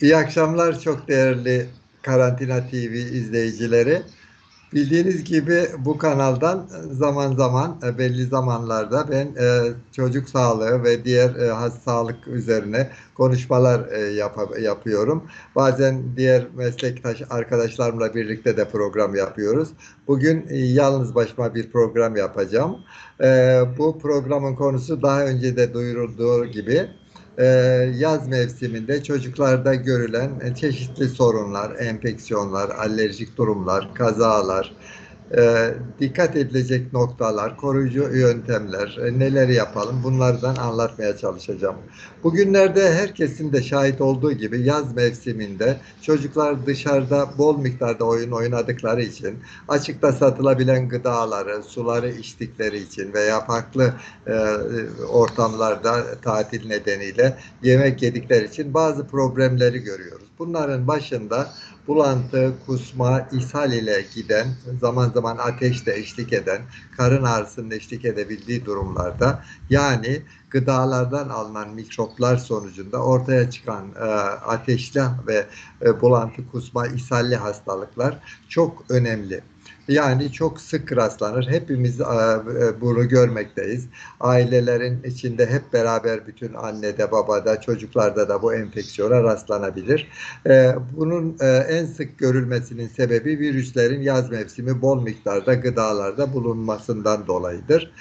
İyi akşamlar çok değerli Karantina TV izleyicileri. Bildiğiniz gibi bu kanaldan zaman zaman e, belli zamanlarda ben e, çocuk sağlığı ve diğer e, sağlık üzerine konuşmalar e, yap- yapıyorum. Bazen diğer meslektaş arkadaşlarımla birlikte de program yapıyoruz. Bugün yalnız başıma bir program yapacağım. Bu programın konusu daha önce de duyurulduğu gibi e, yaz mevsiminde çocuklarda görülen e, çeşitli sorunlar, enfeksiyonlar, alerjik durumlar, kazalar, e, dikkat edilecek noktalar, koruyucu yöntemler, e, neler yapalım bunlardan anlatmaya çalışacağım. Bugünlerde herkesin de şahit olduğu gibi yaz mevsiminde çocuklar dışarıda bol miktarda oyun oynadıkları için açıkta satılabilen gıdaları, suları içtikleri için veya farklı e, ortamlarda tatil nedeniyle yemek yedikleri için bazı problemleri görüyoruz. Bunların başında bulantı, kusma, ishal ile giden, zaman zaman ateşle eşlik eden, karın ağrısının eşlik edebildiği durumlarda yani gıdalardan alınan mikroplar sonucunda ortaya çıkan e, ateşli ve e, bulantı, kusma, ishalli hastalıklar çok önemli. Yani çok sık rastlanır. Hepimiz e, e, bunu görmekteyiz. Ailelerin içinde hep beraber bütün annede, babada, çocuklarda da bu enfeksiyona rastlanabilir. E, bunun en sık görülmesinin sebebi virüslerin yaz mevsimi bol miktarda gıdalarda bulunmasından dolayıdır.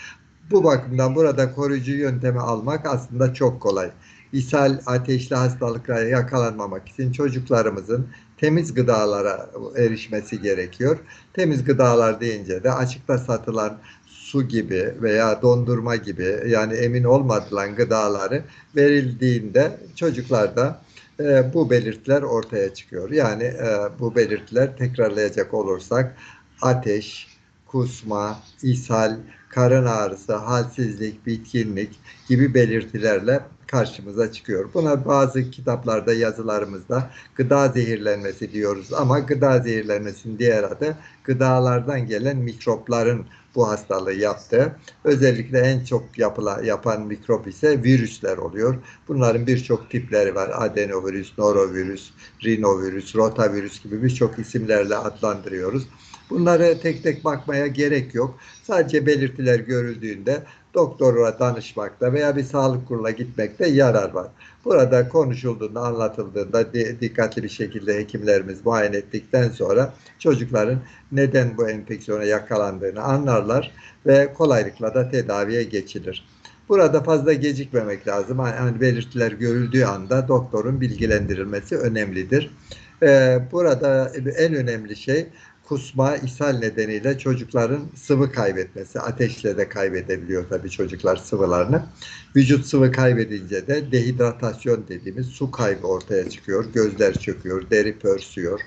Bu bakımdan burada koruyucu yöntemi almak aslında çok kolay. İshal, ateşli hastalıklara yakalanmamak için çocuklarımızın temiz gıdalara erişmesi gerekiyor. Temiz gıdalar deyince de açıkta satılan su gibi veya dondurma gibi yani emin olmadılan gıdaları verildiğinde çocuklarda e, bu belirtiler ortaya çıkıyor. Yani e, bu belirtiler tekrarlayacak olursak ateş, kusma, ishal, karın ağrısı, halsizlik, bitkinlik gibi belirtilerle karşımıza çıkıyor. Buna bazı kitaplarda, yazılarımızda gıda zehirlenmesi diyoruz ama gıda zehirlenmesinin diğer adı gıdalardan gelen mikropların bu hastalığı yaptı. Özellikle en çok yapıla, yapan mikrop ise virüsler oluyor. Bunların birçok tipleri var. Adenovirüs, norovirüs, rinovirüs, rotavirüs gibi birçok isimlerle adlandırıyoruz. Bunları tek tek bakmaya gerek yok. Sadece belirtiler görüldüğünde doktora danışmakta veya bir sağlık kuruluna gitmekte yarar var. Burada konuşulduğunda, anlatıldığında dikkatli bir şekilde hekimlerimiz muayene ettikten sonra çocukların neden bu enfeksiyona yakalandığını anlarlar ve kolaylıkla da tedaviye geçilir. Burada fazla gecikmemek lazım. Yani belirtiler görüldüğü anda doktorun bilgilendirilmesi önemlidir. Ee, burada en önemli şey kusma, ishal nedeniyle çocukların sıvı kaybetmesi. Ateşle de kaybedebiliyor tabii çocuklar sıvılarını. Vücut sıvı kaybedince de dehidratasyon dediğimiz su kaybı ortaya çıkıyor. Gözler çöküyor, deri pörsüyor.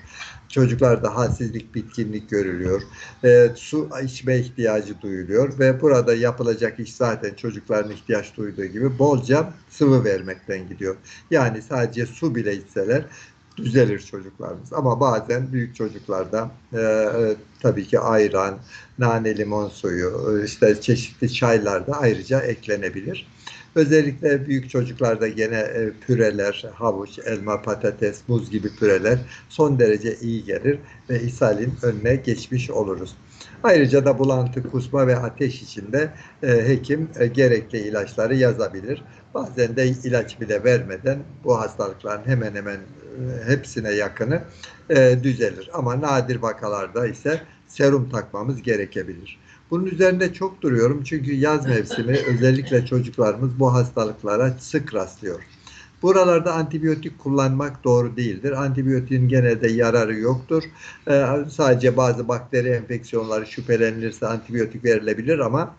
Çocuklarda halsizlik, bitkinlik görülüyor. E, su içme ihtiyacı duyuluyor ve burada yapılacak iş zaten çocukların ihtiyaç duyduğu gibi bolca sıvı vermekten gidiyor. Yani sadece su bile içseler düzelir çocuklarımız. Ama bazen büyük çocuklarda e, e, tabii ki ayran, nane limon suyu, e, işte çeşitli çaylar da ayrıca eklenebilir. Özellikle büyük çocuklarda gene e, püreler, havuç, elma, patates, muz gibi püreler son derece iyi gelir ve ishalin önüne geçmiş oluruz. Ayrıca da bulantı, kusma ve ateş içinde e, hekim e, gerekli ilaçları yazabilir. Bazen de ilaç bile vermeden bu hastalıkların hemen hemen hepsine yakını düzelir. Ama nadir vakalarda ise serum takmamız gerekebilir. Bunun üzerinde çok duruyorum çünkü yaz mevsimi özellikle çocuklarımız bu hastalıklara sık rastlıyor. Buralarda antibiyotik kullanmak doğru değildir. Antibiyotiğin genelde yararı yoktur. Ee, sadece bazı bakteri enfeksiyonları şüphelenilirse antibiyotik verilebilir ama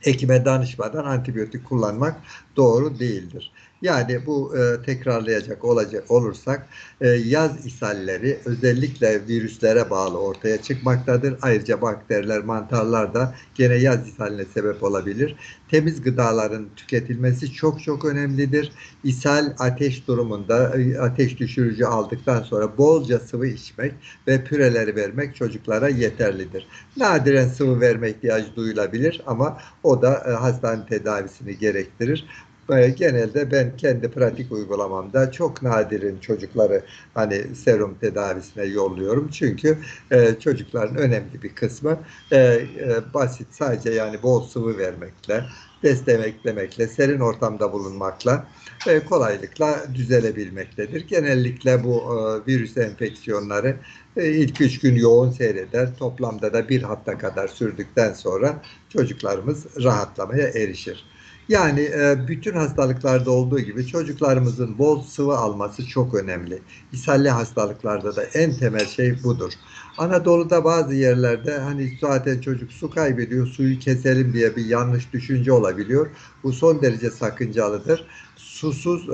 hekime danışmadan antibiyotik kullanmak doğru değildir. Yani bu e, tekrarlayacak olacak olursak e, yaz ishalleri özellikle virüslere bağlı ortaya çıkmaktadır. Ayrıca bakteriler, mantarlar da gene yaz ishaline sebep olabilir. Temiz gıdaların tüketilmesi çok çok önemlidir. İshal ateş durumunda e, ateş düşürücü aldıktan sonra bolca sıvı içmek ve püreleri vermek çocuklara yeterlidir. Nadiren sıvı verme ihtiyacı duyulabilir ama o da e, hastane tedavisini gerektirir genelde ben kendi pratik uygulamamda çok nadirin çocukları hani serum tedavisine yolluyorum. Çünkü e, çocukların önemli bir kısmı e, e, basit sadece yani bol sıvı vermekle, desteklemekle, serin ortamda bulunmakla e, kolaylıkla düzelebilmektedir. Genellikle bu e, virüs enfeksiyonları e, ilk üç gün yoğun seyreder. Toplamda da bir hafta kadar sürdükten sonra çocuklarımız rahatlamaya erişir. Yani e, bütün hastalıklarda olduğu gibi çocuklarımızın bol sıvı alması çok önemli. İshalli hastalıklarda da en temel şey budur. Anadolu'da bazı yerlerde hani zaten çocuk su kaybediyor, suyu keselim diye bir yanlış düşünce olabiliyor. Bu son derece sakıncalıdır. Susuz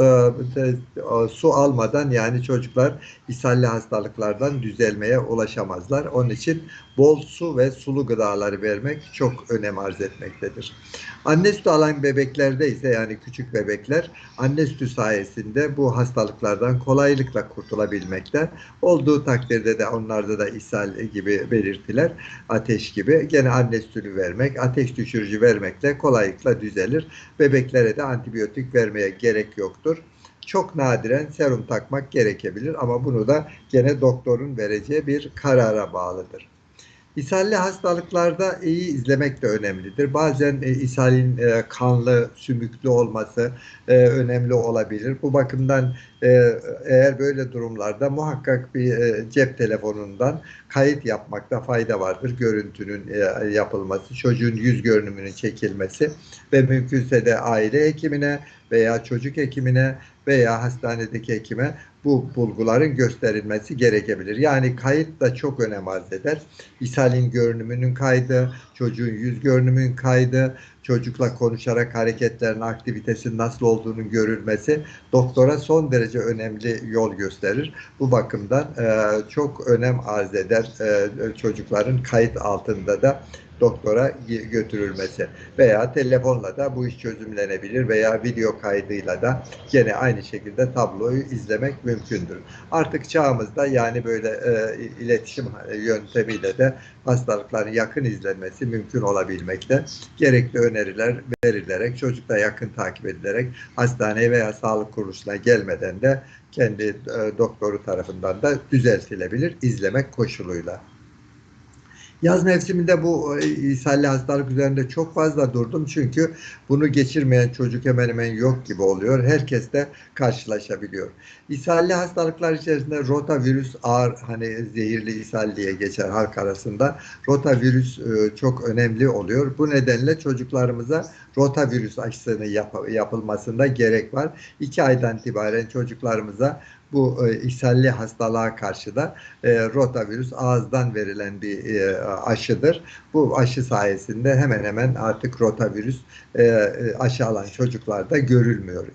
e, su almadan yani çocuklar ishalli hastalıklardan düzelmeye ulaşamazlar. Onun için bol su ve sulu gıdaları vermek çok önem arz etmektedir. Anne sütü alan bebeklerde ise yani küçük bebekler anne sütü sayesinde bu hastalıklardan kolaylıkla kurtulabilmekte. Olduğu takdirde de onlarda da ishal gibi belirtiler, ateş gibi gene anne sütünü vermek, ateş düşürücü vermekle kolaylıkla düzelir. Bebeklere de antibiyotik vermeye gerek yoktur. Çok nadiren serum takmak gerekebilir ama bunu da gene doktorun vereceği bir karara bağlıdır. İshalli hastalıklarda iyi izlemek de önemlidir. Bazen e, ishalin e, kanlı, sümüklü olması e, önemli olabilir. Bu bakımdan e, eğer böyle durumlarda muhakkak bir e, cep telefonundan kayıt yapmakta fayda vardır. Görüntünün e, yapılması, çocuğun yüz görünümünün çekilmesi ve mümkünse de aile hekimine veya çocuk hekimine veya hastanedeki hekime bu bulguların gösterilmesi gerekebilir. Yani kayıt da çok önem arz eder. İshalin görünümünün kaydı, çocuğun yüz görünümünün kaydı, çocukla konuşarak hareketlerin, aktivitesinin nasıl olduğunun görülmesi doktora son derece önemli yol gösterir. Bu bakımdan e, çok önem arz eder e, çocukların kayıt altında da doktora götürülmesi veya telefonla da bu iş çözümlenebilir veya video kaydıyla da gene aynı şekilde tabloyu izlemek mümkündür. Artık çağımızda yani böyle e, iletişim yöntemiyle de hastalıkların yakın izlenmesi mümkün olabilmekte. Gerekli öneriler verilerek, çocukla yakın takip edilerek hastaneye veya sağlık kuruluşuna gelmeden de kendi e, doktoru tarafından da düzeltilebilir izlemek koşuluyla. Yaz mevsiminde bu e, ishalli hastalık üzerinde çok fazla durdum çünkü bunu geçirmeyen çocuk hemen hemen yok gibi oluyor. Herkes de karşılaşabiliyor. İshalli hastalıklar içerisinde rotavirüs ağır hani zehirli ishal geçer halk arasında. Rotavirüs e, çok önemli oluyor. Bu nedenle çocuklarımıza rotavirüs aşısını yap yapılmasında gerek var. İki aydan itibaren çocuklarımıza bu e, ishalli hastalığa karşı da e, rotavirüs ağızdan verilen bir e, aşıdır. Bu aşı sayesinde hemen hemen artık rotavirüs e, e aşı alan çocuklarda görülmüyor.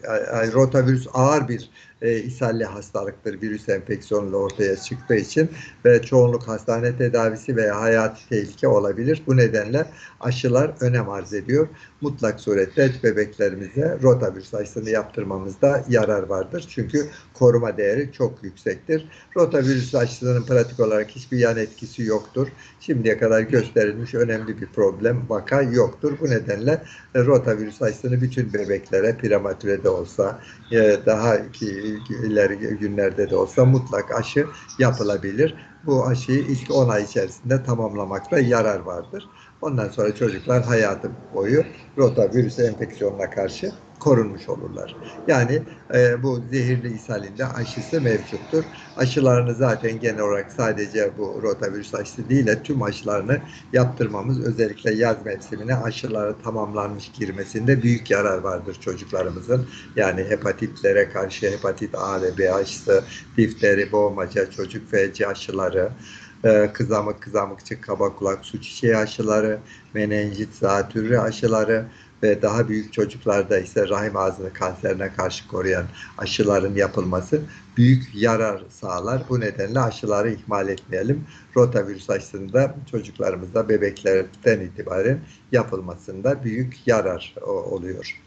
E, rotavirüs ağır bir e, ishalli hastalıktır virüs enfeksiyonuyla ortaya çıktığı için ve çoğunluk hastane tedavisi veya hayati tehlike olabilir. Bu nedenle aşılar önem arz ediyor. Mutlak surette bebeklerimize rotavirüs aşısını yaptırmamızda yarar vardır. Çünkü koruma değeri çok yüksektir. Rotavirüs aşısının pratik olarak hiçbir yan etkisi yoktur. Şimdiye kadar gösterilmiş önemli bir problem vaka yoktur. Bu nedenle rotavirüs aşısını bütün bebeklere prematürede olsa e, daha ki ileri günlerde de olsa mutlak aşı yapılabilir. Bu aşıyı ilk 10 ay içerisinde tamamlamakta yarar vardır. Ondan sonra çocuklar hayatı boyu rotavirüs enfeksiyonuna karşı korunmuş olurlar. Yani e, bu zehirli ishalinde aşısı mevcuttur. Aşılarını zaten genel olarak sadece bu rotavirüs aşısı değil de tüm aşılarını yaptırmamız özellikle yaz mevsimine aşıları tamamlanmış girmesinde büyük yarar vardır çocuklarımızın. Yani hepatitlere karşı hepatit A ve B aşısı, difteri, boğmaca, çocuk felci aşıları, e, kızamık, kızamıkçı, kaba kulak, su çiçeği aşıları, menenjit, zatürre aşıları, ve daha büyük çocuklarda ise rahim ağzı kanserine karşı koruyan aşıların yapılması büyük yarar sağlar. Bu nedenle aşıları ihmal etmeyelim. Rotavirüs aşısında çocuklarımızda bebeklerden itibaren yapılmasında büyük yarar oluyor.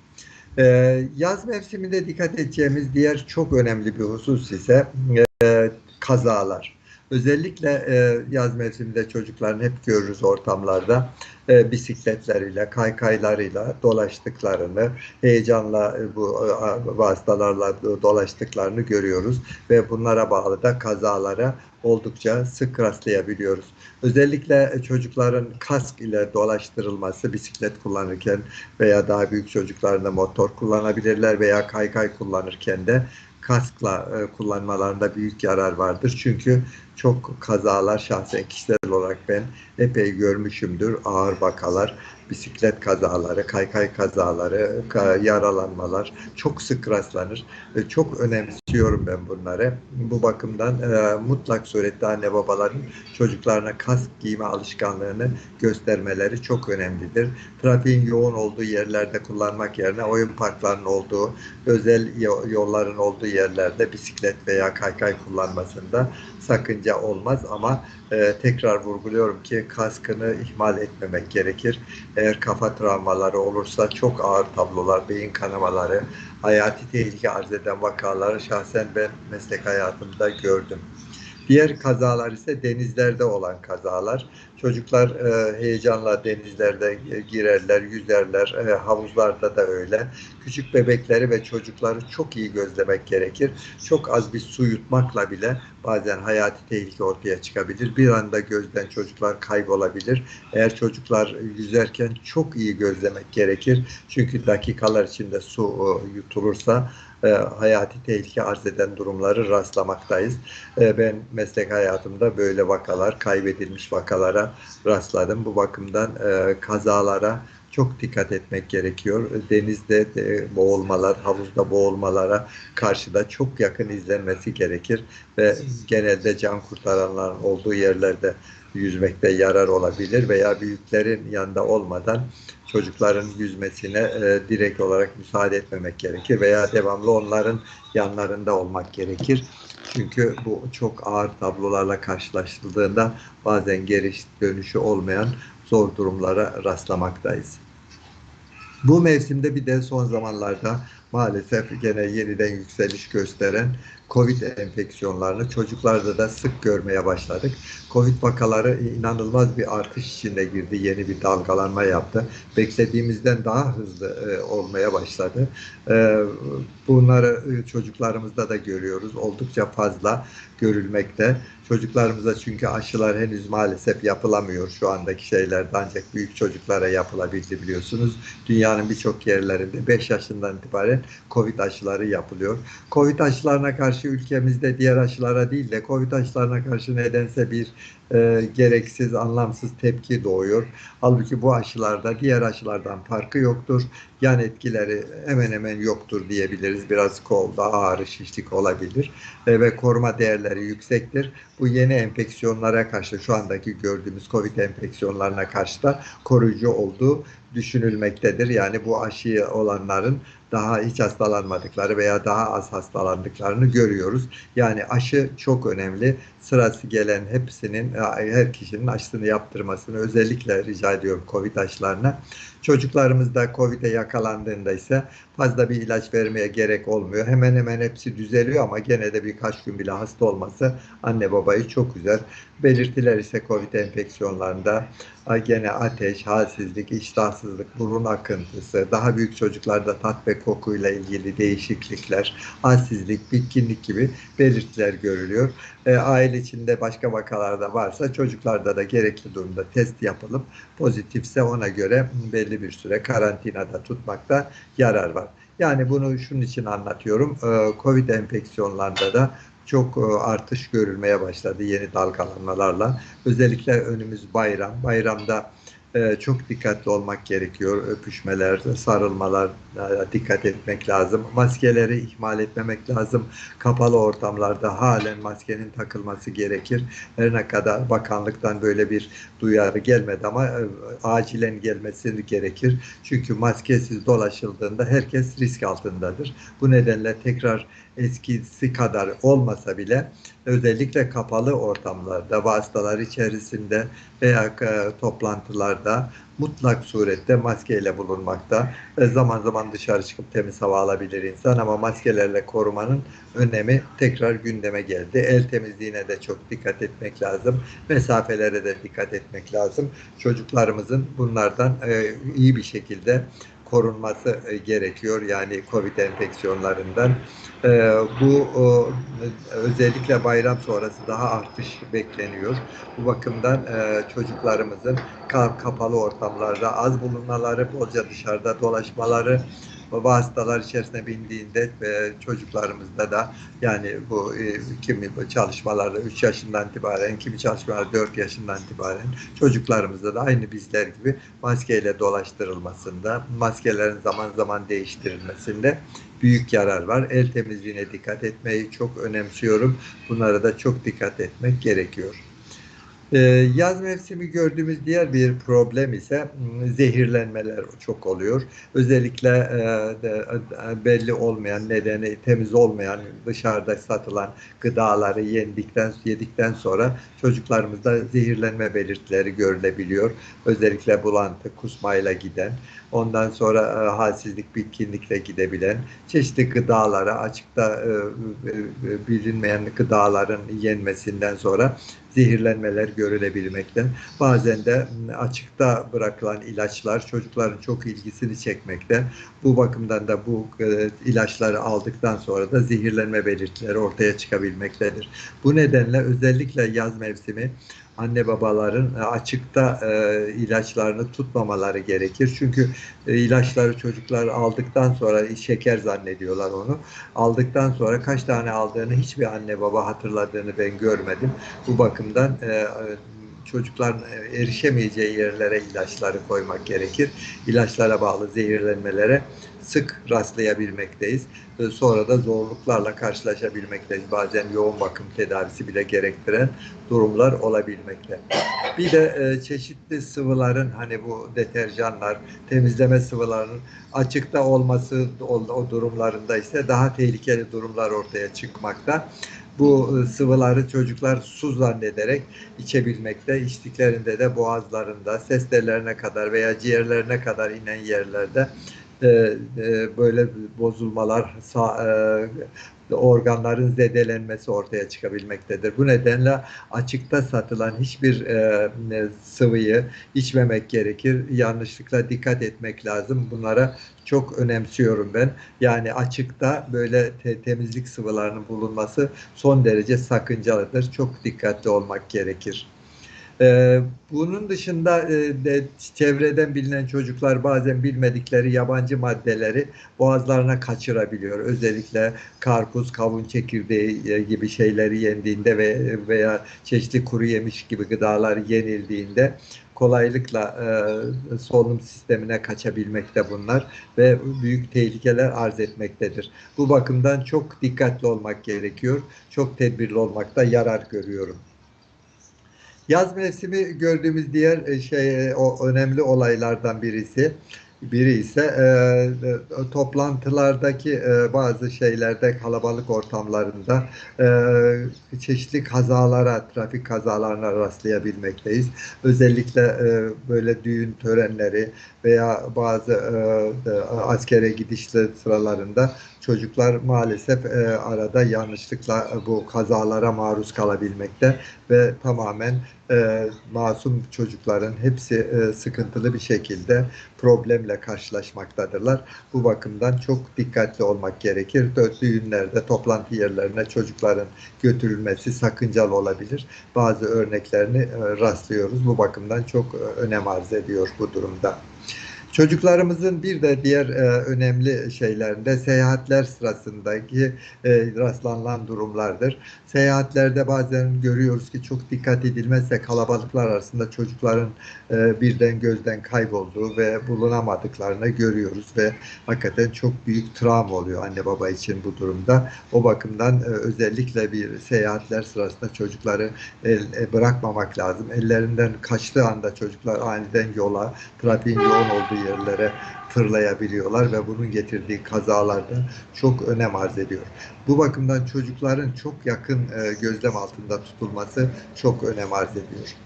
Ee, yaz mevsiminde dikkat edeceğimiz diğer çok önemli bir husus ise e, kazalar. Özellikle e, yaz mevsiminde çocukların hep görürüz ortamlarda e, bisikletleriyle, kaykaylarıyla dolaştıklarını, heyecanla e, bu e, vasıtalarla dolaştıklarını görüyoruz ve bunlara bağlı da kazalara oldukça sık rastlayabiliyoruz. Özellikle çocukların kask ile dolaştırılması bisiklet kullanırken veya daha büyük çocukların da motor kullanabilirler veya kaykay kullanırken de kaskla e, kullanmalarında büyük yarar vardır. Çünkü çok kazalar şahsen kişisel olarak ben epey görmüşümdür. Ağır vakalar, bisiklet kazaları, kaykay kazaları, ka- yaralanmalar çok sık rastlanır. E, çok önemsiyorum ben bunları. Bu bakımdan e, mutlak surette anne babaların çocuklarına kask giyme alışkanlığını göstermeleri çok önemlidir. Trafiğin yoğun olduğu yerlerde kullanmak yerine oyun parklarının olduğu, özel yo- yolların olduğu yerlerde bisiklet veya kaykay kullanmasında sakınca olmaz ama e, tekrar vurguluyorum ki kaskını ihmal etmemek gerekir. Eğer kafa travmaları olursa çok ağır tablolar, beyin kanamaları, hayati tehlike arz eden vakaları şahsen ben meslek hayatımda gördüm. Diğer kazalar ise denizlerde olan kazalar. Çocuklar e, heyecanla denizlerde e, girerler, yüzerler, e, havuzlarda da öyle. Küçük bebekleri ve çocukları çok iyi gözlemek gerekir. Çok az bir su yutmakla bile bazen hayati tehlike ortaya çıkabilir. Bir anda gözden çocuklar kaybolabilir. Eğer çocuklar yüzerken çok iyi gözlemek gerekir. Çünkü dakikalar içinde su e, yutulursa e, hayati tehlike arz eden durumları rastlamaktayız. E, ben meslek hayatımda böyle vakalar, kaybedilmiş vakalara rastladım. Bu bakımdan e, kazalara çok dikkat etmek gerekiyor. Denizde de boğulmalar, havuzda boğulmalara karşı da çok yakın izlenmesi gerekir ve genelde can kurtaranların olduğu yerlerde yüzmekte yarar olabilir veya büyüklerin yanında olmadan çocukların yüzmesine e, direkt olarak müsaade etmemek gerekir veya devamlı onların yanlarında olmak gerekir. Çünkü bu çok ağır tablolarla karşılaştırıldığında bazen geri dönüşü olmayan zor durumlara rastlamaktayız. Bu mevsimde bir de son zamanlarda maalesef gene yeniden yükseliş gösteren Covid enfeksiyonlarını çocuklarda da sık görmeye başladık. Covid vakaları inanılmaz bir artış içinde girdi. Yeni bir dalgalanma yaptı. Beklediğimizden daha hızlı e, olmaya başladı. E, bunları e, çocuklarımızda da görüyoruz. Oldukça fazla görülmekte. Çocuklarımıza çünkü aşılar henüz maalesef yapılamıyor şu andaki şeylerde ancak büyük çocuklara yapılabildi biliyorsunuz. Dünyanın birçok yerlerinde 5 yaşından itibaren Covid aşıları yapılıyor. Covid aşılarına karşı ülkemizde diğer aşılara değil de Covid aşılarına karşı nedense bir e, gereksiz, anlamsız tepki doğuyor. Halbuki bu aşılarda diğer aşılardan farkı yoktur. Yan etkileri hemen hemen yoktur diyebiliriz. Biraz kolda ağrı, şişlik olabilir e, ve koruma değerleri yüksektir. Bu yeni enfeksiyonlara karşı şu andaki gördüğümüz COVID enfeksiyonlarına karşı da koruyucu olduğu düşünülmektedir. Yani bu aşıyı olanların daha hiç hastalanmadıkları veya daha az hastalandıklarını görüyoruz. Yani aşı çok önemli. Sırası gelen hepsinin, her kişinin aşısını yaptırmasını özellikle rica ediyorum COVID aşılarına. Çocuklarımızda COVID'e yakalandığında ise fazla bir ilaç vermeye gerek olmuyor. Hemen hemen hepsi düzeliyor ama gene de birkaç gün bile hasta olması anne babayı çok üzer. Belirtiler ise COVID enfeksiyonlarında gene ateş, halsizlik, iştahsızlık, burun akıntısı, daha büyük çocuklarda tat ve kokuyla ilgili değişiklikler, halsizlik, bitkinlik gibi belirtiler görülüyor. E, aile içinde başka vakalarda varsa çocuklarda da gerekli durumda test yapılıp pozitifse ona göre belli bir süre karantinada tutmakta yarar var. Yani bunu şunun için anlatıyorum. E, Covid enfeksiyonlarında da çok artış görülmeye başladı yeni dalgalanmalarla. Özellikle önümüz bayram. Bayramda çok dikkatli olmak gerekiyor. Öpüşmeler, sarılmalar dikkat etmek lazım. Maskeleri ihmal etmemek lazım. Kapalı ortamlarda halen maskenin takılması gerekir. Her ne kadar bakanlıktan böyle bir duyarı gelmedi ama acilen gelmesi gerekir. Çünkü maskesiz dolaşıldığında herkes risk altındadır. Bu nedenle tekrar eskisi kadar olmasa bile özellikle kapalı ortamlarda, vasıtalar içerisinde veya toplantılarda alanlarda mutlak surette maskeyle bulunmakta. E, zaman zaman dışarı çıkıp temiz hava alabilir insan ama maskelerle korumanın önemi tekrar gündeme geldi. El temizliğine de çok dikkat etmek lazım. Mesafelere de dikkat etmek lazım. Çocuklarımızın bunlardan e, iyi bir şekilde korunması e, gerekiyor. Yani COVID enfeksiyonlarından. E, bu özellikle bayram sonrası daha artış bekleniyor. Bu bakımdan e, çocuklarımızın kapalı ortamlarda az bulunmaları, bolca dışarıda dolaşmaları, vasıtalar içerisine bindiğinde e, çocuklarımızda da yani bu e, kimi çalışmalarda 3 yaşından itibaren, kimi çalışmalarda 4 yaşından itibaren çocuklarımızda da aynı bizler gibi maskeyle dolaştırılmasında, maskelerin zaman zaman değiştirilmesinde büyük yarar var. El temizliğine dikkat etmeyi çok önemsiyorum. Bunlara da çok dikkat etmek gerekiyor. Ee, yaz mevsimi gördüğümüz diğer bir problem ise hmm, zehirlenmeler çok oluyor. Özellikle e, e, belli olmayan nedeni temiz olmayan dışarıda satılan gıdaları yendikten yedikten sonra çocuklarımızda zehirlenme belirtileri görülebiliyor. Özellikle bulantı, kusmayla giden, ondan sonra e, halsizlik, bitkinlikle gidebilen, çeşitli gıdalara açıkta bilinmeyen gıdaların yenmesinden sonra zehirlenmeler görülebilmekte. Bazen de açıkta bırakılan ilaçlar çocukların çok ilgisini çekmekte. Bu bakımdan da bu e, ilaçları aldıktan sonra da zehirlenme belirtileri ortaya çıkabilmektedir. Bu nedenle özellikle yaz mevsimi anne babaların e, açıkta e, ilaçlarını tutmamaları gerekir. Çünkü e, ilaçları çocuklar aldıktan sonra şeker zannediyorlar onu. Aldıktan sonra kaç tane aldığını hiçbir anne baba hatırladığını ben görmedim. Bu bakımdan e, çocukların erişemeyeceği yerlere ilaçları koymak gerekir. İlaçlara bağlı zehirlenmelere sık rastlayabilmekteyiz. Sonra da zorluklarla karşılaşabilmekteyiz. Bazen yoğun bakım tedavisi bile gerektiren durumlar olabilmekte. Bir de e, çeşitli sıvıların hani bu deterjanlar, temizleme sıvılarının açıkta olması o, durumlarında ise daha tehlikeli durumlar ortaya çıkmakta bu e, sıvıları çocuklar su zannederek içebilmekte. İçtiklerinde de boğazlarında, ses kadar veya ciğerlerine kadar inen yerlerde e, e, böyle bozulmalar, sağ, e, organların zedelenmesi ortaya çıkabilmektedir. Bu nedenle açıkta satılan hiçbir e, sıvıyı içmemek gerekir. Yanlışlıkla dikkat etmek lazım. Bunlara çok önemsiyorum ben. Yani açıkta böyle te temizlik sıvılarının bulunması son derece sakıncalıdır. Çok dikkatli olmak gerekir. Ee, bunun dışında e, de, çevreden bilinen çocuklar bazen bilmedikleri yabancı maddeleri boğazlarına kaçırabiliyor. Özellikle karpuz, kavun çekirdeği e, gibi şeyleri yendiğinde ve veya çeşitli kuru yemiş gibi gıdalar yenildiğinde kolaylıkla e, solunum sistemine kaçabilmekte bunlar ve büyük tehlikeler arz etmektedir. Bu bakımdan çok dikkatli olmak gerekiyor. Çok tedbirli olmakta yarar görüyorum. Yaz mevsimi gördüğümüz diğer e, şey e, o önemli olaylardan birisi biri ise e, e, toplantılardaki e, bazı şeylerde kalabalık ortamlarında e, çeşitli kazalara, trafik kazalarına rastlayabilmekteyiz. Özellikle e, böyle düğün törenleri veya bazı e, askere gidişli sıralarında çocuklar maalesef e, arada yanlışlıkla bu kazalara maruz kalabilmekte ve tamamen e, masum çocukların hepsi e, sıkıntılı bir şekilde problemle karşılaşmaktadırlar. Bu bakımdan çok dikkatli olmak gerekir. Düğünlerde, toplantı yerlerine çocukların götürülmesi sakıncalı olabilir. Bazı örneklerini e, rastlıyoruz. Bu bakımdan çok e, önem arz ediyor bu durumda. Çocuklarımızın bir de diğer e, önemli şeylerinde seyahatler sırasındaki e, rastlanılan durumlardır. Seyahatlerde bazen görüyoruz ki çok dikkat edilmezse kalabalıklar arasında çocukların e, birden gözden kaybolduğu ve bulunamadıklarını görüyoruz ve hakikaten çok büyük travma oluyor anne baba için bu durumda. O bakımdan e, özellikle bir seyahatler sırasında çocukları el, e, bırakmamak lazım. Ellerinden kaçtığı anda çocuklar aniden yola, trafiğin yoğun olduğu yerlere fırlayabiliyorlar ve bunun getirdiği kazalarda çok önem arz ediyor. Bu bakımdan çocukların çok yakın e, gözlem altında tutulması çok önem arz ediyor.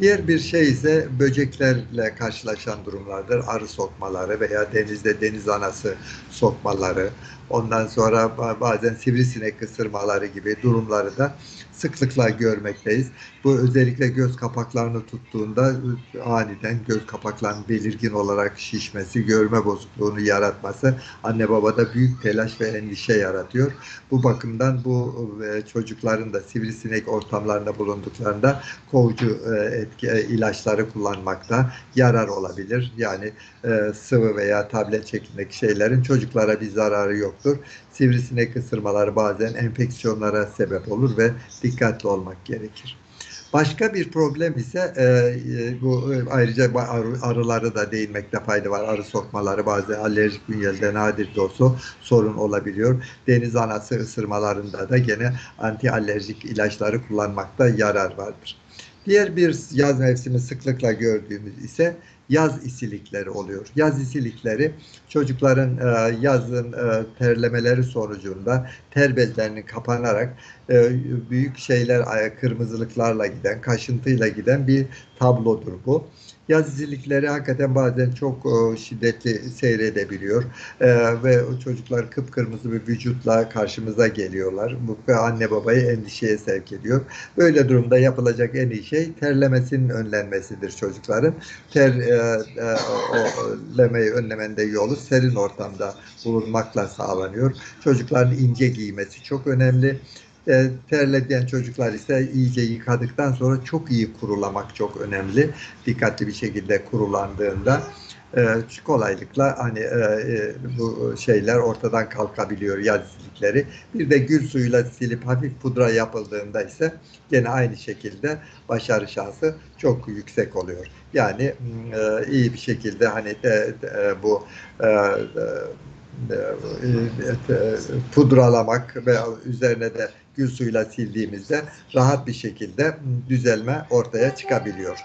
Diğer bir şey ise böceklerle karşılaşan durumlardır. Arı sokmaları veya denizde deniz anası sokmaları, ondan sonra bazen sivrisinek ısırmaları gibi durumları da sıklıkla görmekteyiz. Bu özellikle göz kapaklarını tuttuğunda aniden göz kapaklarının belirgin olarak şişmesi, görme bozukluğunu yaratması anne babada büyük telaş ve endişe yaratıyor. Bu bakımdan bu e, çocukların da sivrisinek ortamlarında bulunduklarında kovucu e, etki, e, ilaçları kullanmakta yarar olabilir. Yani sıvı veya tablet şeklindeki şeylerin çocuklara bir zararı yoktur. Sivrisinek ısırmaları bazen enfeksiyonlara sebep olur ve dikkatli olmak gerekir. Başka bir problem ise e, e bu e, ayrıca arı, arıları da değinmekte fayda var. Arı sokmaları bazı alerjik bünyelde nadir de olsa sorun olabiliyor. Deniz anası ısırmalarında da gene anti alerjik ilaçları kullanmakta yarar vardır. Diğer bir yaz mevsimi sıklıkla gördüğümüz ise yaz isilikleri oluyor. Yaz isilikleri çocukların e, yazın e, terlemeleri sonucunda ter bezlerinin kapanarak e, büyük şeyler kırmızılıklarla giden, kaşıntıyla giden bir tablodur bu yaz izilikleri hakikaten bazen çok e, şiddetli seyredebiliyor e, ve o çocuklar kıpkırmızı bir vücutla karşımıza geliyorlar. Bu anne babayı endişeye sevk ediyor. Böyle durumda yapılacak en iyi şey terlemesinin önlenmesidir çocukların. Terlemeyi e, önlemenin de yolu serin ortamda bulunmakla sağlanıyor. Çocukların ince giymesi çok önemli. E, terleyen çocuklar ise iyice yıkadıktan sonra çok iyi kurulamak çok önemli. Dikkatli bir şekilde kurulandığında e, kolaylıkla hani e, e, bu şeyler ortadan kalkabiliyor yazıcılıkları. Bir de gül suyuyla silip hafif pudra yapıldığında ise gene aynı şekilde başarı şansı çok yüksek oluyor. Yani e, iyi bir şekilde hani de, de, bu e, e, e, e pudralamak ve üzerine de gül suyuyla sildiğimizde rahat bir şekilde düzelme ortaya çıkabiliyor.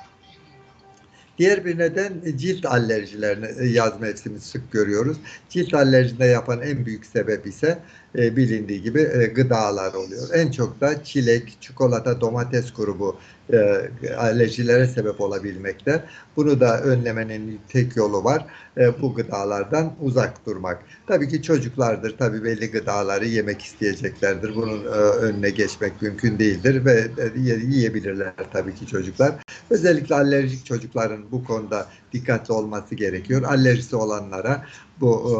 Diğer bir neden cilt alerjilerini yaz mevsimi sık görüyoruz. Cilt alerjinde yapan en büyük sebep ise e, bilindiği gibi e, gıdalar oluyor. En çok da çilek, çikolata, domates grubu e, alerjilere sebep olabilmekte. Bunu da önlemenin tek yolu var. E, bu gıdalardan uzak durmak. Tabii ki çocuklardır. Tabii belli gıdaları yemek isteyeceklerdir. Bunun e, önüne geçmek mümkün değildir ve e, yiyebilirler tabii ki çocuklar. Özellikle alerjik çocukların bu konuda dikkatli olması gerekiyor. Alerjisi olanlara bu e,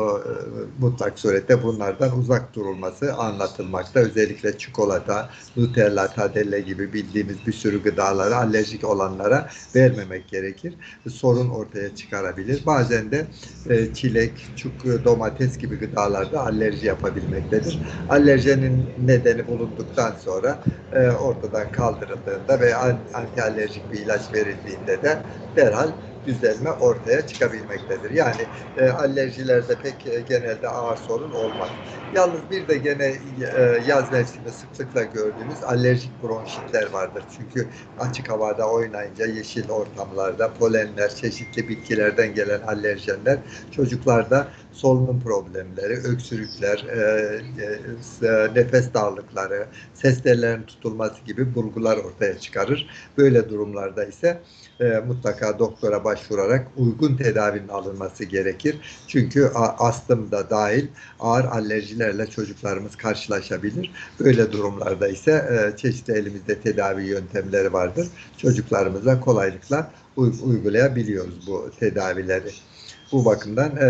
mutlak surette bunlardan uzak durulması anlatılmakta. Özellikle çikolata, Nutella, Tadelle gibi bildiğimiz bir sürü gıdaları alerjik olanlara vermemek gerekir. Sorun ortaya çıkarabilir. Bazen de e, çilek, çuk, domates gibi gıdalarda alerji yapabilmektedir. Alerjenin nedeni bulunduktan sonra e, ortadan kaldırıldığında ve anti alerjik bir ilaç verildiğinde de derhal düzelme ortaya çıkabilmektedir. Yani e, alerjilerde pek e, genelde ağır sorun olmaz. Yalnız bir de gene e, yaz mevsiminde sıklıkla gördüğümüz alerjik bronşitler vardır. Çünkü açık havada oynayınca yeşil ortamlarda polenler, çeşitli bitkilerden gelen alerjenler çocuklarda solunum problemleri, öksürükler, e, e, e, nefes darlıkları, ses tellerinin tutulması gibi bulgular ortaya çıkarır. Böyle durumlarda ise e, mutlaka doktora başvurarak uygun tedavinin alınması gerekir. Çünkü astım da dahil ağır alerjilerle çocuklarımız karşılaşabilir. Böyle durumlarda ise e, çeşitli elimizde tedavi yöntemleri vardır. Çocuklarımıza kolaylıkla uygulayabiliyoruz bu tedavileri. Bu bakımdan e,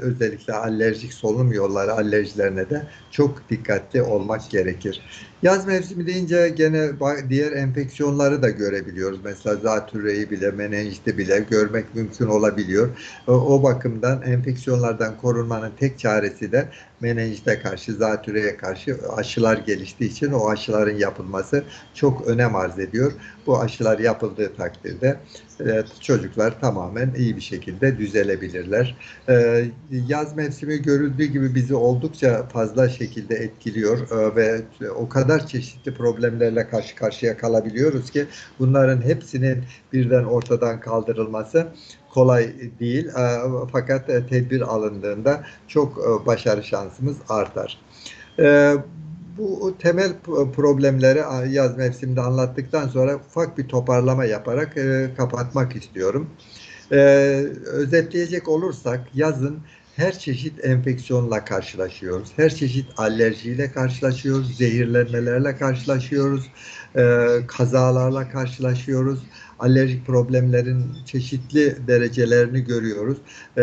özellikle alerjik solunum yolları alerjilerine de çok dikkatli olmak gerekir. Yaz mevsimi deyince gene diğer enfeksiyonları da görebiliyoruz. Mesela zatürreyi bile, menenjiti bile görmek mümkün olabiliyor. O bakımdan enfeksiyonlardan korunmanın tek çaresi de menenjite karşı, zatürreye karşı aşılar geliştiği için o aşıların yapılması çok önem arz ediyor. Bu aşılar yapıldığı takdirde e, çocuklar tamamen iyi bir şekilde düzelebilirler. E, yaz mevsimi görüldüğü gibi bizi oldukça fazla şekilde etkiliyor e, ve o kadar çeşitli problemlerle karşı karşıya kalabiliyoruz ki bunların hepsinin birden ortadan kaldırılması kolay değil. Fakat tedbir alındığında çok başarı şansımız artar. bu temel problemleri yaz mevsiminde anlattıktan sonra ufak bir toparlama yaparak e, kapatmak istiyorum. E, özetleyecek olursak yazın her çeşit enfeksiyonla karşılaşıyoruz. Her çeşit alerjiyle karşılaşıyoruz. Zehirlenmelerle karşılaşıyoruz. E, kazalarla karşılaşıyoruz alerjik problemlerin çeşitli derecelerini görüyoruz e,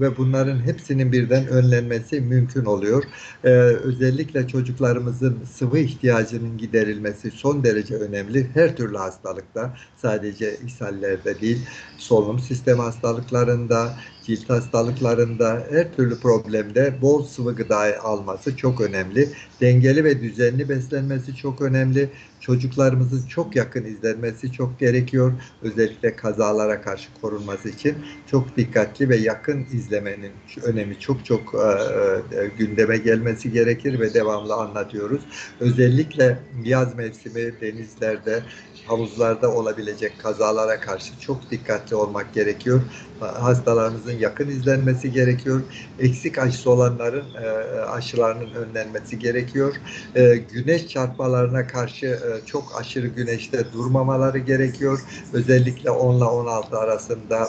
ve bunların hepsinin birden önlenmesi mümkün oluyor. E, özellikle çocuklarımızın sıvı ihtiyacının giderilmesi son derece önemli. Her türlü hastalıkta sadece ishallerde değil, solunum sistemi hastalıklarında, cilt hastalıklarında, her türlü problemde bol sıvı gıda alması çok önemli. Dengeli ve düzenli beslenmesi çok önemli. Çocuklarımızın çok yakın izlenmesi çok gerekiyor. Özellikle kazalara karşı korunması için çok dikkatli ve yakın izlemenin önemi çok çok e, e, gündeme gelmesi gerekir ve devamlı anlatıyoruz. Özellikle yaz mevsimi denizlerde, havuzlarda olabilecek kazalara karşı çok dikkatli olmak gerekiyor. Hastalarımızın yakın izlenmesi gerekiyor. Eksik aşısı olanların e, aşılarının önlenmesi gerekiyor. E, güneş çarpmalarına karşı e, çok aşırı güneşte durmamaları gerekiyor. Özellikle 10 ile 16 arasında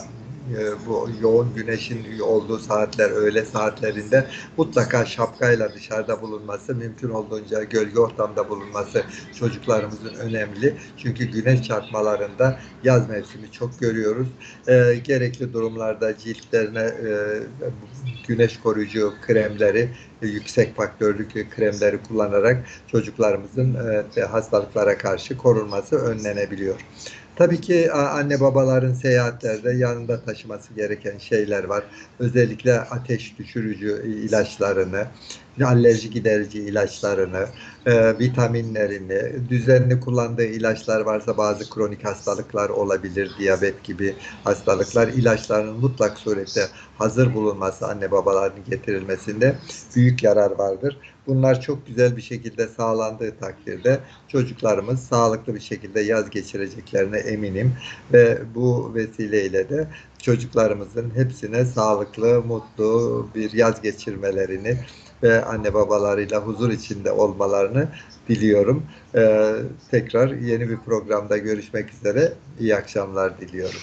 e, bu yoğun güneşin olduğu saatler, öğle saatlerinde mutlaka şapkayla dışarıda bulunması, mümkün olduğunca gölge ortamda bulunması çocuklarımızın önemli. Çünkü güneş çarpmalarında yaz mevsimi çok görüyoruz. E, gerekli durumlarda ciltlerine e, güneş koruyucu kremleri, yüksek faktörlü kremleri kullanarak çocuklarımızın e, hastalıklara karşı korunması önlenebiliyor. Tabii ki anne babaların seyahatlerde yanında taşıması gereken şeyler var. Özellikle ateş düşürücü ilaçlarını, alerji giderici ilaçlarını, e, vitaminlerini, düzenli kullandığı ilaçlar varsa bazı kronik hastalıklar olabilir, diyabet gibi hastalıklar, ilaçlarının mutlak surette hazır bulunması anne babaların getirilmesinde büyük yarar vardır. Bunlar çok güzel bir şekilde sağlandığı takdirde çocuklarımız sağlıklı bir şekilde yaz geçireceklerine eminim ve bu vesileyle de çocuklarımızın hepsine sağlıklı, mutlu bir yaz geçirmelerini ve anne babalarıyla huzur içinde olmalarını diliyorum. Ee, tekrar yeni bir programda görüşmek üzere. İyi akşamlar diliyorum.